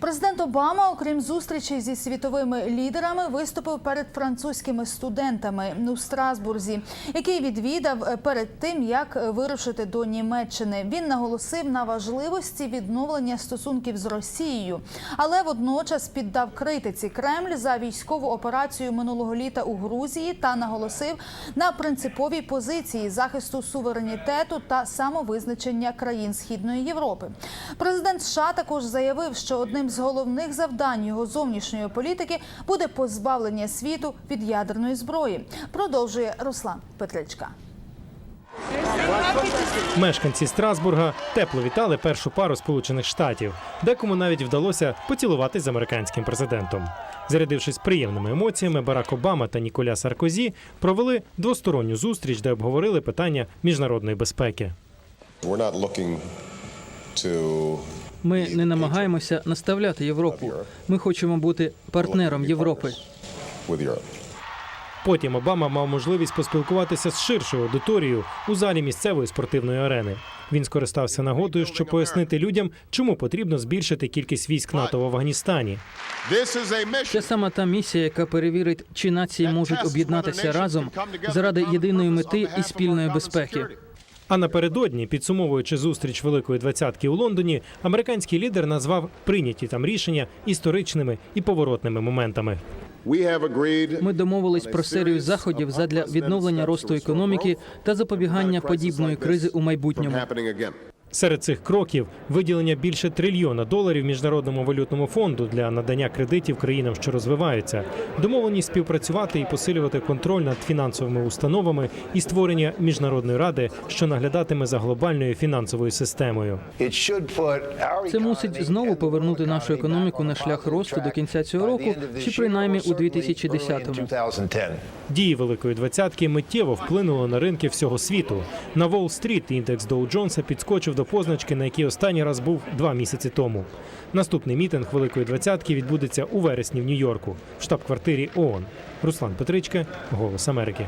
Президент Обама, окрім зустрічей зі світовими лідерами, виступив перед французькими студентами у Страсбурзі, який відвідав перед тим, як вирушити до Німеччини. Він наголосив на важливості відновлення стосунків з Росією, але водночас піддав критиці Кремль за військову операцію минулого літа у Грузії та наголосив на принциповій позиції захисту суверенітету та самовизначення країн Східної Європи. Президент США також заявив, що одним з головних завдань його зовнішньої політики буде позбавлення світу від ядерної зброї. Продовжує Руслан Петричка. Мешканці Страсбурга тепло вітали першу пару Сполучених Штатів, декому навіть вдалося поцілуватись з американським президентом. Зарядившись приємними емоціями, Барак Обама та Ніколя Саркозі провели двосторонню зустріч, де обговорили питання міжнародної безпеки. We're not looking to Ми не намагаємося наставляти Європу. Ми хочемо бути партнером Європи. Потім Обама мав можливість поспілкуватися з ширшою аудиторією у залі місцевої спортивної арени. Він скористався нагодою, щоб пояснити людям, чому потрібно збільшити кількість військ НАТО в Афганістані. Це саме та місія, яка перевірить, чи нації можуть об'єднатися разом заради єдиної мети і спільної безпеки. А напередодні, підсумовуючи зустріч Великої двадцятки у Лондоні, американський лідер назвав прийняті там рішення історичними і поворотними моментами. Ми домовились про серію заходів задля відновлення росту економіки та запобігання подібної кризи у майбутньому. Серед цих кроків виділення більше трильйона доларів міжнародному валютному фонду для надання кредитів країнам, що розвиваються, домовленість співпрацювати і посилювати контроль над фінансовими установами і створення міжнародної ради, що наглядатиме за глобальною фінансовою системою. Це мусить знову повернути нашу економіку на шлях росту до кінця цього року, чи принаймні у 2010-му. Дії Великої двадцятки миттєво вплинули на ринки всього світу. На Уолл-стріт індекс Доу Джонса підскочив до позначки, на якій останній раз був два місяці тому. Наступний мітинг Великої двадцятки відбудеться у вересні в Нью-Йорку, в штаб-квартирі ООН. Руслан Петричка, Голос Америки.